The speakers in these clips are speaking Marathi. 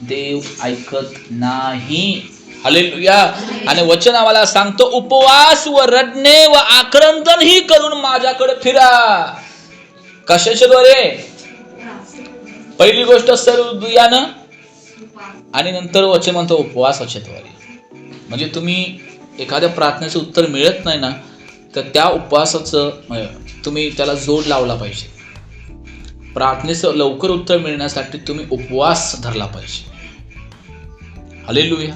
देव ऐकत नाही. हालेलुया आणि वचन आम्हाला सांगतो उपवास व रडणे व आक्रंदन ही करून माझ्याकडे फिरा. कशाच्या द्वारे पहिली गोष्ट सर्व आणि नंतर वचन म्हणतो उपवासाच्या द्वारे. म्हणजे तुम्ही एखाद्या प्रार्थनेचं उत्तर मिळत नाही ना तर त्या उपवासाचं तुम्ही त्याला जोड लावला पाहिजे. प्रार्थनेचं लवकर उत्तर मिळण्यासाठी तुम्ही उपवास धरला पाहिजे. हालेलुया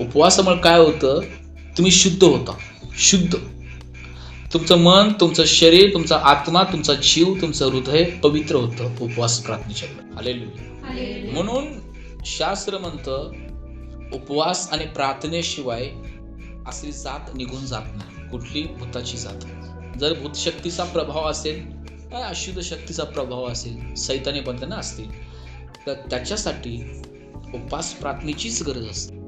उपवासामुळे काय होतं? तुम्ही शुद्ध होता. शुद्ध. तुमचं मन तुमचं शरीर तुमचा आत्मा तुमचा जीव तुमचं हृदय पवित्र होतं उपवास प्रार्थनेच्या हालेलुया म्हणून शास्त्र म्हणतं उपवास आणि प्रार्थनेशिवाय असली जात निघून जात नाही. कुठली? भूताची जात. जर भूतशक्तीचा प्रभाव असेल काय अशुद्ध शक्तीचा प्रभाव असेल सैतानी बंधनं असतील तर त्याच्यासाठी उपवास प्रार्थनेचीच गरज असते.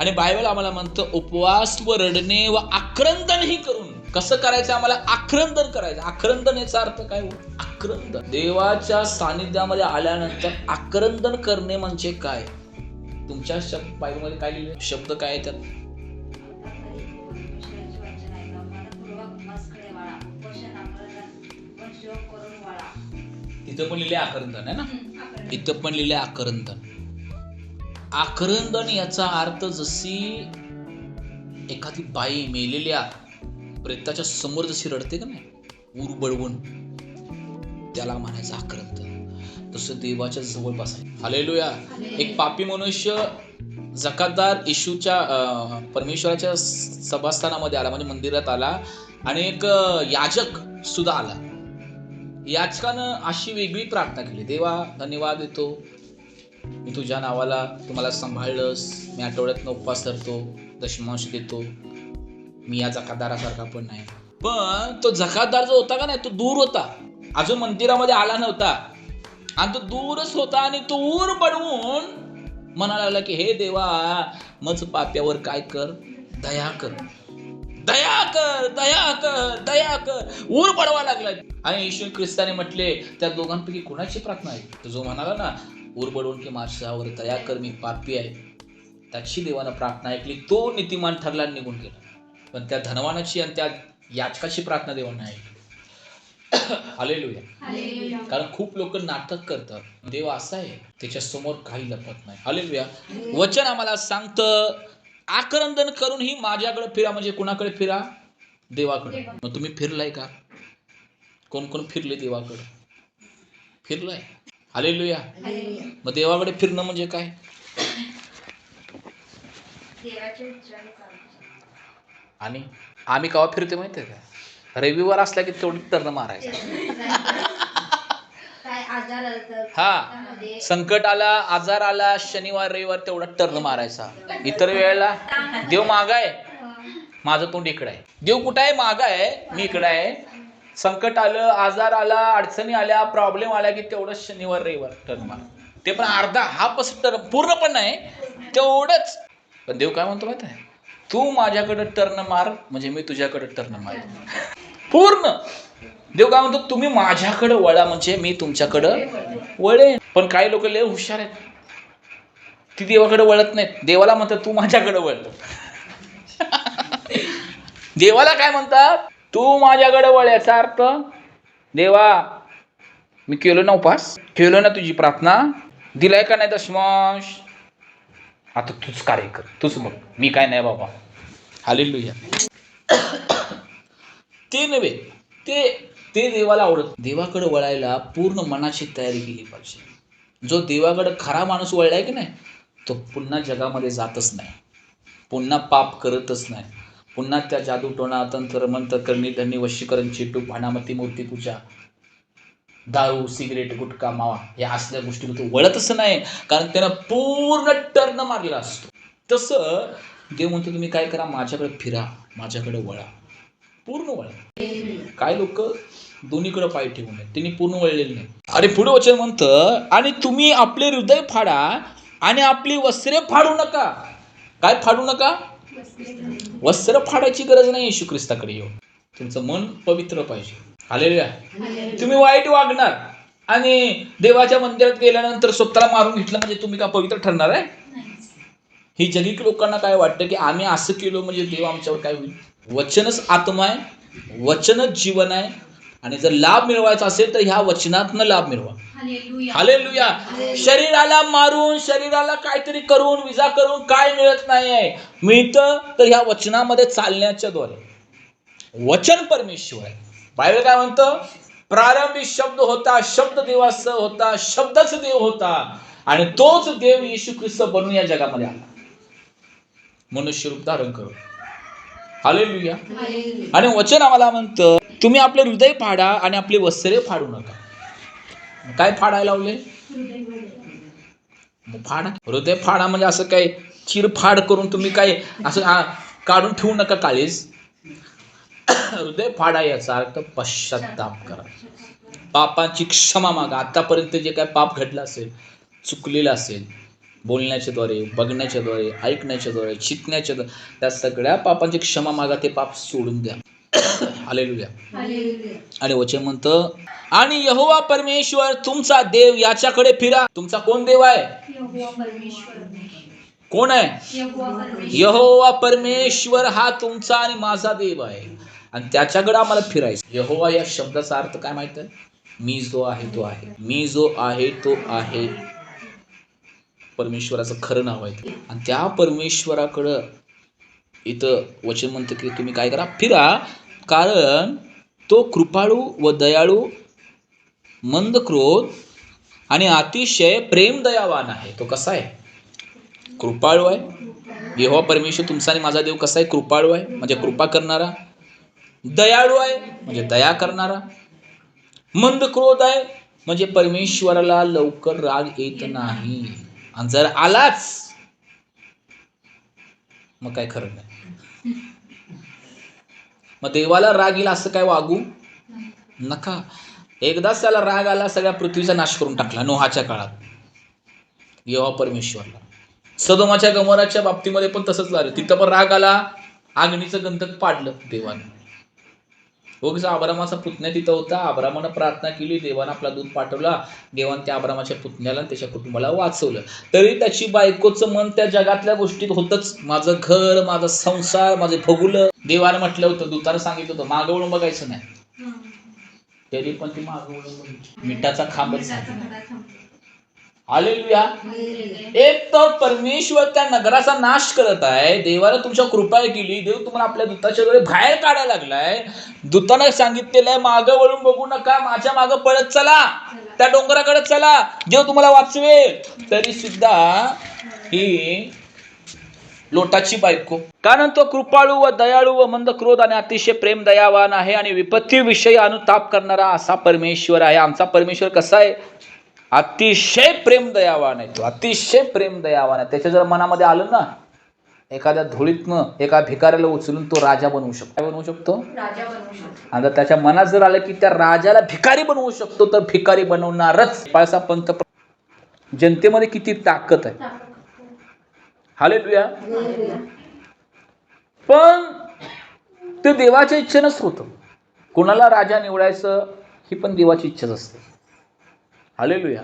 आणि बायबल आम्हाला म्हणतं उपवास व रडणे व आक्रंदन ही करून. कसं करायचं? आम्हाला आक्रंदन करायचं. आक्रंदन याचा अर्थ काय हो? आक्रंदन. देवाच्या सानिध्यामध्ये आल्यानंतर आक्रंदन करणे म्हणजे काय? तुमच्या शब्द बायबलमध्ये काय लिहिले शब्द काय त्यात? तिथं पण लिहिले आक्रंदन आहे ना? इथं पण लिहिले आक्रंदन. आक्रंदन याचा अर्थ जशी एखादी बाई मेलेल्या प्रेताच्या समोर जशी रडते का नाही उर बळवून त्याला म्हणायचं आक्रंदन. तसं देवाच्या जवळ बसायचं. हालेलुया एक पापी मनुष्य जकातदार येशूच्या परमेश्वराच्या सभास्थानामध्ये आला म्हणजे मंदिरात आला आणि एक याजक सुद्धा आला. याचकानं अशी वेगळी प्रार्थना केली. देवा धन्यवाद देतो. मी तुझ्या नावाला तुम्हाला सांभाळलंस. मी आठवड्यातनं उपवास धरतो. दशमांश देतो. मी या जकातदारासारखा पण नाही. पण तो जकातदार जो होता का नाही तो दूर होता. अजून मंदिरामध्ये आला नव्हता. आणि तो दूरच होता आणि तो ऊर पडवून म्हणायला लागला की हे देवा मज पाप्यावर काय कर? दया कर. दया कर दया कर दया कर ऊर पडवा लागला. आणि येशू ख्रिस्ताने म्हटले त्या दोघांपैकी कोणाची प्रार्थना आहे? तो जो म्हणाला ना ऊर पडवून की माझ्यावर दया कर मी पापी आहे. त्याची देवानं प्रार्थना ऐकली तो नीतिमान ठरला आणि निघून गेला. पण त्या धनवानाची आणि त्या याचकाची प्रार्थना देवानं ऐकली. हालेलुया. कारण खूप लोक नाटक करतात. देव असा आहे त्याच्यासमोर काही लपत नाही. हालेलुया. वचन आम्हाला सांगतं आक्रंदन करून ही माझ्याकडे फिरा म्हणजे कुणाकडे फिरा? देवाकडे. मग तुम्ही फिरलाय का? कोण कोण फिरले देवाकडे? फिरलाय. हालेलुया. मग देवाकडे फिरणं म्हणजे काय? आणि आम्ही केव्हा फिरते माहितीये का? रविवार असला की तेवढी टर्न मारायचं. हा. संकट आला आजार आला शनिवार रविवार तेवढा टर्न मारायचा. इतर वेळेला देव माग आहे माझं तोंड इकडं आहे. देव कुठं आहे? माग आहे. मी इकडं आहे. संकट आलं आजार आला अडचणी आल्या प्रॉब्लेम आल्या की तेवढंच शनिवार रविवार टर्न मार. ते पण अर्धा हा पस टर्न पूर्ण पण नाही तेवढंच. पण देव काय म्हणतो माहिती आहे? तू माझ्याकडे टर्न मार म्हणजे मी तुझ्याकडे टर्न मार पूर्ण. देव काय म्हणतो तुम्ही माझ्याकडे वळा म्हणजे मी तुमच्याकडं वळेन पण काही लोक लय हुशार आहेत. ती देवाकडे वळत नाहीत. देवाला म्हणतात तू माझ्याकडे वळ. देवाला काय म्हणतात तू माझ्याकडे वळ याचा अर्थ देवा मी केलो ना उपास केलो ना तुझी प्रार्थना दिलाय का नाही दशमांश? आता तूच कार्य कर तूच बघ मी काय नाही बाबा. हालेलुया. ते नव्हे ते ते देवाला आवडत देवाकडे वळायला पूर्ण मनाची तयारी केली पाहिजे. जो देवाकडे खरा माणूस वळलाय की नाही तो पुन्हा जगामध्ये जातच नाही. पुन्हा पाप करतच नाही. पुन्हा त्या जादूटोणा तंत्र मंत्र करणी धनी वशीकरण चेटू भानामती मूर्ती पूजा दारू सिगरेट गुटखा मावा या असल्या गोष्टी तो वळतच नाही. कारण त्यानं पूर्ण टर्न मारलेला असतो. तसं देव म्हणतो तुम्ही काय करा माझ्याकडे फिरा माझ्याकडे वळा. पूर्ण वळा. काय लोक? दोन्हीकडे पाय ठेवून नये त्यांनी पूर्ण वळलेले नाही. आणि पुढे वचन म्हणतं आणि तुम्ही आपले हृदय फाडा आणि आपली वस्त्रे फाडू नका. काय फाडू नका? वस्त्र फाडायची गरज नाही येशू ख्रिस्ताकडे येऊ तुमचं मन पवित्र पाहिजे. आलेल्या तुम्ही वाईट वागणार. आणि देवाच्या मंदिरात गेल्यानंतर स्वतःला मारून घेतलं म्हणजे तुम्ही का पवित्र ठरणार आहे? ही जगिक लोकांना काय वाटतं की आम्ही असं केलो म्हणजे देव आमच्यावर काय होईल? वचनच आत्मा आहे. वचनच जीवन आहे. आणि जर लाभ मिळवायचा असेल तर ह्या वचनातनं लाभ मिळवा. हालेलुया. शरीराला मारून शरीराला काहीतरी करून विजा करून काय मिळत नाही आहे मिळतं तर ह्या वचनामध्ये चालण्याच्या द्वारे. वचन परमेश्वर आहे. बायबल काय म्हणतं? प्रारंभी शब्द होता शब्द देवाचा होता शब्दच देव होता. आणि तोच देव येशू ख्रिस्त बनून या जगामध्ये आला. मनुष्य रूप धारण करू हालेलुया. आणि वचन आम्हाला म्हणतं तुम्ही आपले हृदय फाडा आणि आपले वस्त्रे फाडू नका. काय फाडायला लावले? फाडा. हृदय फाडा म्हणजे असं काय चिरफाड करून तुम्ही काय असं काढून ठेवू नका काळीज. हृदय फाडा याचा अर्थ पश्चाताप करा. पापांची क्षमा मागा. आतापर्यंत जे काय पाप घडलं असेल चुकलेलं असेल बोलण्याच्या द्वारे बघण्याच्या द्वारे ऐकण्याच्या द्वारे शिकण्याच्या द्वारे त्या सगळ्या पापांची क्षमा मागा ते पाप सोडून द्या. हालेलुया. आणि वचन म्हणतं आणि यहोवा परमेश्वर तुमचा देव याच्याकडे फिरा. तुमचा कोण देव आहे? कोण आहे? यहोवा परमेश्वर. हा तुमचा आणि माझा देव आहे. आणि त्याच्याकडे आम्हाला फिरायचं. यहोवा या शब्दाचा अर्थ काय माहीत आहे? मी जो आहे तो आहे. मी जो आहे तो आहे. परमेश्वराचं खरं नाव आहे. आणि त्या परमेश्वराकडं इथं वचन म्हणतं की तुम्ही काय करा? फिरा. कारण तो कृपाळू व दयाळू मंद क्रोध आणि अतिशय प्रेम दयावान आहे. तो कसा आहे? कृपाळू आहे. यहोवा परमेश्वर तुमचा आणि माझा देव कसा आहे? कृपाळू आहे. म्हणजे कृपा करणारा. दयाळू आहे. म्हणजे दया करणारा. मंद क्रोध आहे. म्हणजे परमेश्वराला लवकर राग येत नाही. आणि जर आलाच मग काय खरं नाही. मग देवाला राग येईल असं काय वागू? नका. एकदाच त्याला राग आला सगळ्या पृथ्वीचा नाश करून टाकला नोहाच्या काळात. येवा परमेश्वरला. सदोमाच्या गमराच्या बाबतीमध्ये पण तसंच झालं. तिथं पण राग आला आग्नीचं गंधक पाडलं देवाने. उगीच आब्रामाचा पुतण्या तिथं होता. आब्रामानं प्रार्थना केली. देवानं आपला दूध पाठवला. देवानं त्या आब्रामाच्या पुतण्याला आणि त्याच्या कुटुंबाला वाचवलं. तरी त्याची बायकोचं मन त्या जगातल्या गोष्टीत होतच. माझं घर माझा संसार माझे भगुलं. देवानं म्हटलं होतं दूतानं सांगितलं होतं मागं वळून बघायचं नाही. तरी पण ती मागं वळून बघायची मिठाचा खांबच हालेलुया एक तर परमेश्वर त्या नगराचा नाश करत आहे. देवाला तुमच्या कृपा केली. देव तुम्हाला आपल्या दूताच्या वेळी बाहेर काढायला लागलाय. दूतानं सांगितलेलं आहे मागं वळून बघू नका. माझ्या मागं पळत चला. त्या डोंगराकडे चला. देव तुम्हाला वाचवेल. तरी सुद्धा ही लोटाची बायको. कारण तो कृपाळू व दयाळू व मंद क्रोध आणि अतिशय प्रेम दयावान आहे आणि विपत्तीविषयी अनुताप करणारा असा परमेश्वर आहे. आमचा परमेश्वर कसा आहे? अतिशय प्रेम दयावान आहे तो अतिशय प्रेम दयावान आहे. त्याच्या जर मनामध्ये आलं ना एखाद्या धुळीतनं एका भिकाऱ्याला उचलून तो राजा बनवू शकतो. काय बनवू शकतो? जर त्याच्या मनात जर आलं की त्या राजाला भिकारी बनवू शकतो तर भिकारी बनवणारच. पाळसा पंत जनतेमध्ये किती ताकद आहे. हाले पण ते देवाच्या इच्छेनंच होतं. कोणाला राजा निवडायचं ही पण देवाची इच्छाच असते. हालेलुया.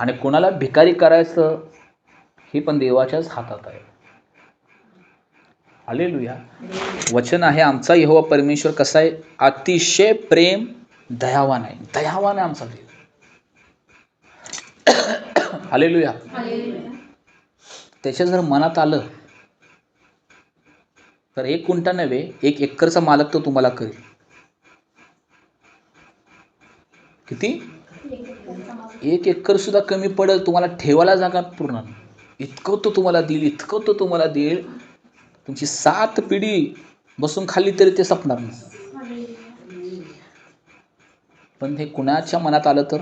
आणि कोणाला भिकारी करायचं ही पण देवाच्याच हातात आहे. हालेलुया. वचन आहे आमचा यहोवा परमेश्वर कसा आहे? अतिशय प्रेम दयावान आहे. दयावान आहे आमचा देव. हालेलुया. त्याच्या जर मनात आलं तर एक कुंटा नव्हे एक एकरचा मालक तो तुम्हाला करेल. किती? एक एकर सुद्धा कमी पडेल तुम्हाला ठेवायला जागा पूर्ण इतकं तो तुम्हाला देईल इतकं तो तुम्हाला देईल. तुमची सात पिढी बसून खाल्ली तरी ते सपणार नाही. पण हे कुणाच्या मनात आलं तर?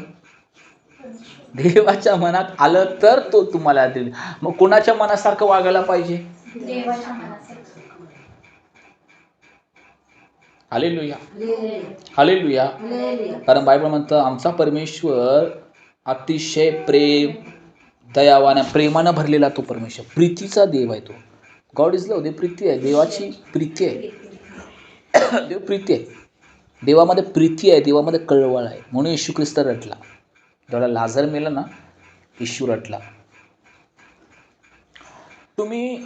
देवाच्या मनात आलं तर तो तुम्हाला देईल. मग कुणाच्या मनासारखं वागायला पाहिजे? हालेलुया हालेलुया कारण बायबल म्हणतं आमचा परमेश्वर अतिशय प्रेम दयावान. प्रेमानं भरलेला तो परमेश्वर. प्रीतीचा देव आहे तो. गॉड इज लव देव प्रीती आहे. देवाची प्रीती आहे. देव प्रीती आहे. देवामध्ये प्रीती आहे. देवामध्ये कळवळ आहे. म्हणून येशू ख्रिस्त रटला जेव्हा लाजर मेला ना इशू रटला तुम्ही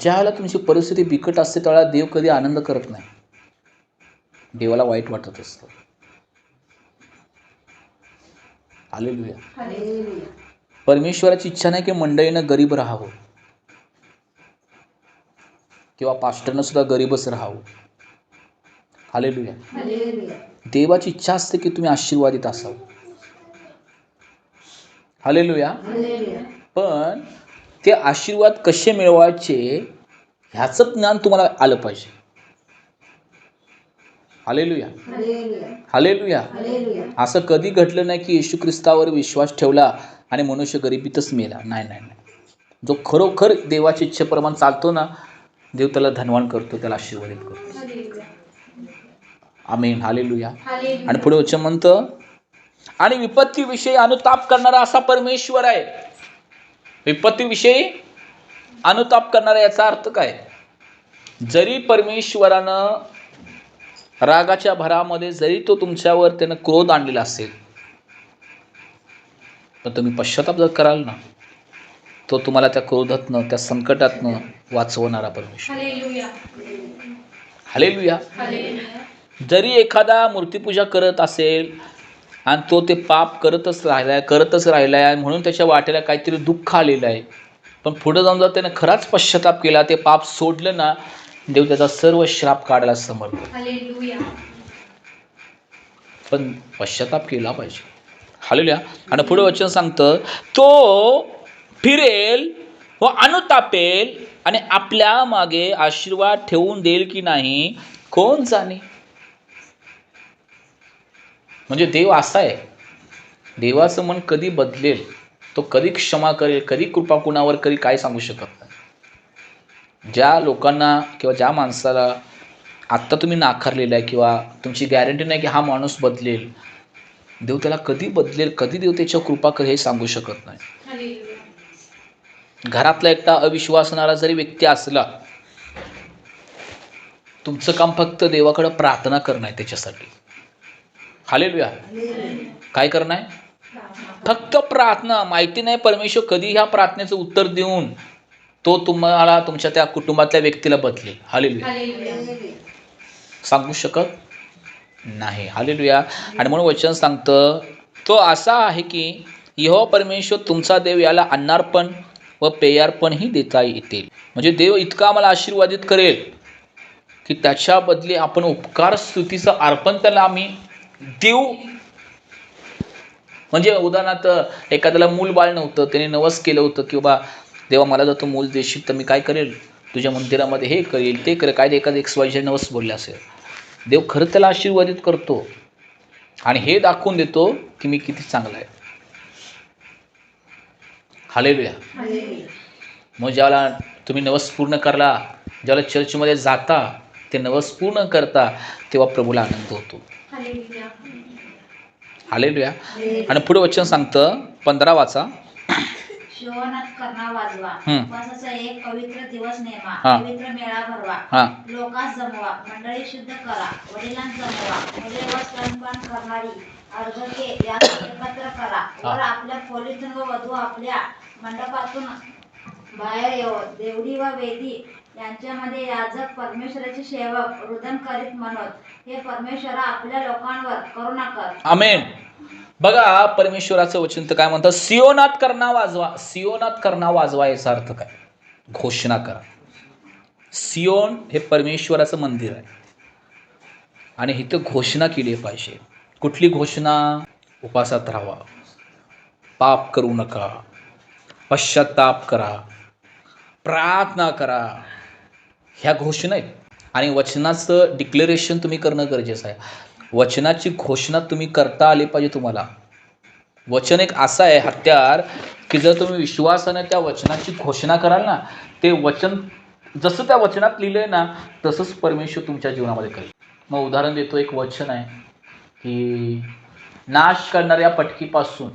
ज्यावेळेला तुमची परिस्थिती बिकट असते त्यावेळेला देव कधी आनंद करत नाही. देवाला वाईट वाटत असतं. Hallelujah hallelujah. परमेश्वराची इच्छा नाही की मंडळीनं गरीब राहावं. किंवा पास्टरनं सुद्धा गरीबच राहावं. Hallelujah hallelujah. देवाची इच्छा असते की तुम्ही आशीर्वादित असावं. हालेलुया. पण ते आशीर्वाद कसे मिळवायचे ह्याचं ज्ञान तुम्हाला आलं पाहिजे. हालेलुया. हालेलुया. असं कधी घडलं नाही की येशू ख्रिस्तावर विश्वास ठेवला आणि मनुष्य गरिबीतच मेला. नाही नाही नाही. जो खरोखर देवाच्या इच्छेप्रमाणे चालतो ना देव त्याला धनवान करतो त्याला आशीर्वादित करतो. आमेन. हालेलुया. हालेलुया. आणि पुढे वचन म्हणतं आणि विपत्तीविषयी अनुताप करणारा असा परमेश्वर आहे विपत्तीविषयी अनुताप करणारा याचा अर्थ काय? जरी परमेश्वरानं रागाच्या भरामध्ये जरी तो तुमच्यावर त्यानं क्रोध आणलेला असेल पण तुम्ही पश्चाताप जर कराल ना तो तुम्हाला त्या क्रोधातनं त्या संकटातनं वाचवणारा परमेश्वर. हालेलुया. जरी एखादा मूर्तीपूजा करत असेल आणि तो ते पाप करतच राहिलाय करतच राहिलाय आणि म्हणून त्याच्या वाटेला काहीतरी दुःख आलेलं आहे. पण पुढे जाऊन जर त्याने खराच पश्चाताप केला ते पाप सोडलं ना देव त्याचा सर्व श्राप काढायला समर्थ. आहे. पण पश्चाताप केला पाहिजे. हालेलुया. आणि पुढे वचन सांगतं तो फिरेल व अनुतापेल आणि आपल्या मागे आशीर्वाद ठेवून देईल की नाही कोण जाणे? म्हणजे देव असा आहे. देवाचं मन कधी बदलेल तो कधी क्षमा करेल कधी कृपा कुणावर करेल काय सांगू शकत नाही. ज्या लोकांना किंवा ज्या माणसाला आत्ता तुम्ही नाकारलेला आहे किंवा तुमची गॅरंटी नाही की हा माणूस बदलेल देव त्याला कधी बदलेल कधी देव त्याच्या कृपा करेल हे सांगू शकत नाही. घरातला एकटा अविश्वासणारा जरी व्यक्ती असला तुमचं काम फक्त देवाकडे प्रार्थना करणं आहे त्याच्यासाठी. हालेलुया. काय करणं आहे? फक्त प्रार्थना. माहिती नाही परमेश्वर कधी ह्या प्रार्थनेचं उत्तर देऊन तो तुम्हाला तुमच्या त्या कुटुंबातल्या व्यक्तीला बदलेल. हालेलुया. हालेलुया. सांगू शकत नाही. हालेलुया. आणि म्हणून वचन सांगतं तो असा आहे की यहो परमेश्वर तुमचा देव याला अन्नार्पण व पेयार्पणही देता येतील. म्हणजे देव इतका आम्हाला आशीर्वादित करेल की त्याच्या बदली आपण उपकार स्तुतीचं अर्पण त्याला आम्ही देऊ. म्हणजे उदाहरणार्थ एखाद्याला मूल बाळ नव्हतं त्याने नवस केलं होतं की बाबा देवा मला जर तू मूल देशील तर मी काय करेल? तुझ्या मंदिरामध्ये हे करेल ते करेल. काय एखादं एक्स वाय झेड नवस बोलले असेल. देव खरं त्याला आशीर्वादित करतो. आणि हे दाखवून देतो की मी किती चांगला आहे. हालेलुया. मग ज्यावेळेला तुम्ही नवस पूर्ण करला ज्यावेळेला चर्चमध्ये जाता ते नवस पूर्ण करता तेव्हा प्रभूला आनंद होतो. हालेलुया. आणि पुढे वचन सांगतं पंधरा वाचा. शिवनात करणा वाजवा. हम्म. उपवासाचा एक पवित्र दिवस नेमा. पवित्र मेळा भरवा. लोकांस जमवा. मंडळी शुद्ध करा. वडिलांना जमवा. मुले व स्तनपान करणारी. अर्धके यास एकत्र करा. वर आपल्या खोलीतून व वधू आपल्या मंडपातून बाहेर येव. देवडी व वेदी यांच्यामध्ये याजक परमेश्वराचे सेवक रुदन करीत म्हणत हे परमेश्वरा आपल्या लोकांवर करुणा कर. आमेन. बघा परमेश्वराचं वचन तर काय म्हणतं? सिओनात करणा वाजवा. सिओनात करणा वाजवा याचा अर्थ काय? घोषणा करा. सिओन हे परमेश्वराचं मंदिर आहे. आणि इथं घोषणा केली पाहिजे. कुठली घोषणा? उपासात राहावा. पाप करू नका. पश्चाताप करा. प्रार्थना करा. ह्या घोषणा आहेत आणि वचनाचं डिक्लेरेशन तुम्ही करणं गरजेचं आहे. वचनाची घोषणा तुम्ही करता आली पाहिजे तुम्हाला. वचन एक असं आहे हत्यार की जर तुम्ही विश्वासानं त्या वचनाची घोषणा कराल ना ते वचन जसं त्या वचनात लिहिलं आहे ना तसंच परमेश्वर तुमच्या जीवनामध्ये करेल. मग उदाहरण देतो एक वचन आहे की नाश करणाऱ्या पटकीपासून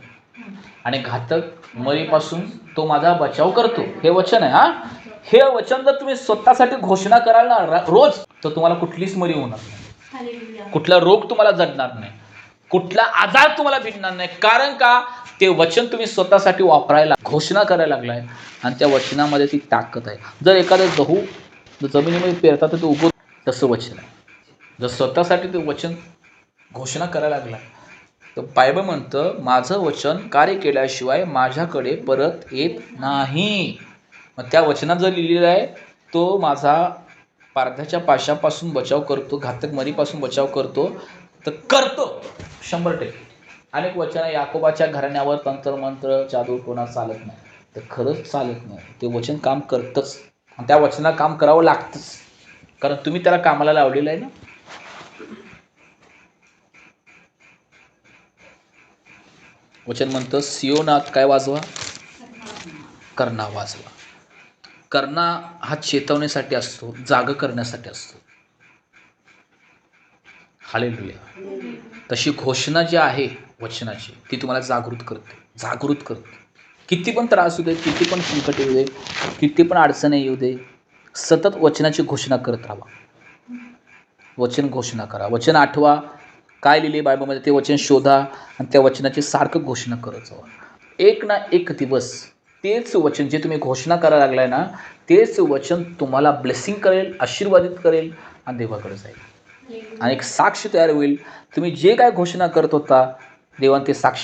आणि घातक मरीपासून तो माझा बचाव करतो. हे वचन आहे हा? हे वचन जर तुम्ही स्वतःसाठी घोषणा कराल ना रोज तर तुम्हाला कुठलीच मरी होणार नाही. कुठला रोग तुम्हाला जडणार नाही. कुठला आजार तुम्हाला भिडणार नाही. कारण का? ते वचन तुम्ही स्वतःसाठी वापरायला घोषणा करायला लागलाय. आणि त्या वचनामध्ये ती ताकद आहे. जर एखादं गहू जमिनीमध्ये पेरतात तर ते उगव तसं वचन आहे. जर स्वतःसाठी ते वचन घोषणा करायला लागला तर बायबल म्हणतं माझं वचन कार्य केल्याशिवाय माझ्याकडे परत येत नाही. मग त्या वचनात जर लिहिलेलं आहे तो माझा पारध्याच्या पाशापासून बचाव करतो घातक मरीपासून बचाव करतो तर करतो. शंभर टक्के. अनेक वचन याकोबाच्या घराण्यावर तंत्रमंत्र जादू कोणा चालत नाही. तर खरंच चालत नाही. ते वचन काम करतंच. आणि त्या वचनाला काम करावं लागतंच. कारण तुम्ही त्याला कामाला लावलेलं आहे ना? वचन म्हणतं सिओनाथ काय वाजवा? कर्णा वाजवा. कर्णा हा चेतवण्यासाठी असतो जाग करण्यासाठी असतो. हालेलुया. तशी घोषणा जी आहे वचनाची ती तुम्हाला जागृत करते जागृत करते. किती पण त्रास होऊ दे किती पण संकट येऊ दे किती पण अडचणी येऊ दे सतत वचनाची घोषणा करत राहा. वचन घोषणा करा. वचन आठवा काय लिहिले बायबामध्ये ते वचन शोधा आणि त्या वचनाची सारखं घोषणा करत जावा. एक ना एक दिवस तेच वचन जे तुम्ही घोषणा करायला लागलाय ना तेच वचन तुम्हाला ब्लेसिंग करेल आशीर्वादित करेल आणि देवाकडे जाईल. आणि एक साक्ष तयार होईल. तुम्ही जे काय घोषणा करत होता देवान ते साक्ष